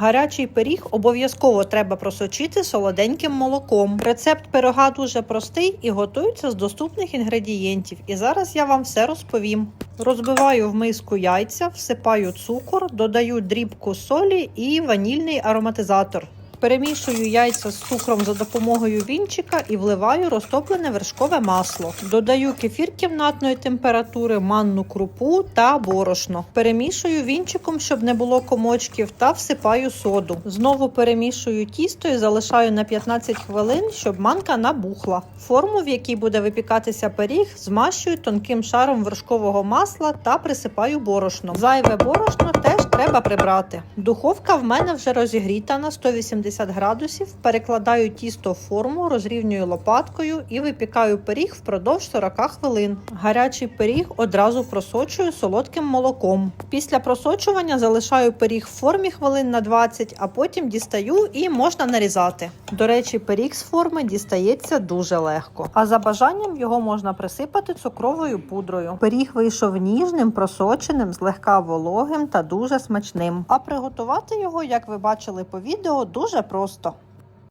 Гарячий пиріг обов'язково треба просочити солоденьким молоком. Рецепт пирога дуже простий і готується з доступних інгредієнтів. І зараз я вам все розповім. Розбиваю в миску яйця, всипаю цукор, додаю дрібку солі і ванільний ароматизатор. Перемішую яйця з цукром за допомогою вінчика і вливаю розтоплене вершкове масло. Додаю кефір кімнатної температури, манну крупу та борошно. Перемішую вінчиком, щоб не було комочків, та всипаю соду. Знову перемішую тісто і залишаю на 15 хвилин, щоб манка набухла. Форму, в якій буде випікатися пиріг, змащую тонким шаром вершкового масла та присипаю борошном. Зайве борошно теж треба прибрати. Духовка в мене вже розігріта на 180 градусів. Перекладаю тісто в форму, розрівнюю лопаткою і випікаю пиріг впродовж 40 хвилин. Гарячий пиріг одразу просочую солодким молоком. Після просочування залишаю пиріг в формі хвилин на 20, а потім дістаю і можна нарізати. До речі, пиріг з форми дістається дуже легко. А за бажанням його можна присипати цукровою пудрою. Пиріг вийшов ніжним, просоченим, злегка вологим та дуже смачним. А приготувати його, як ви бачили по відео, дуже просто.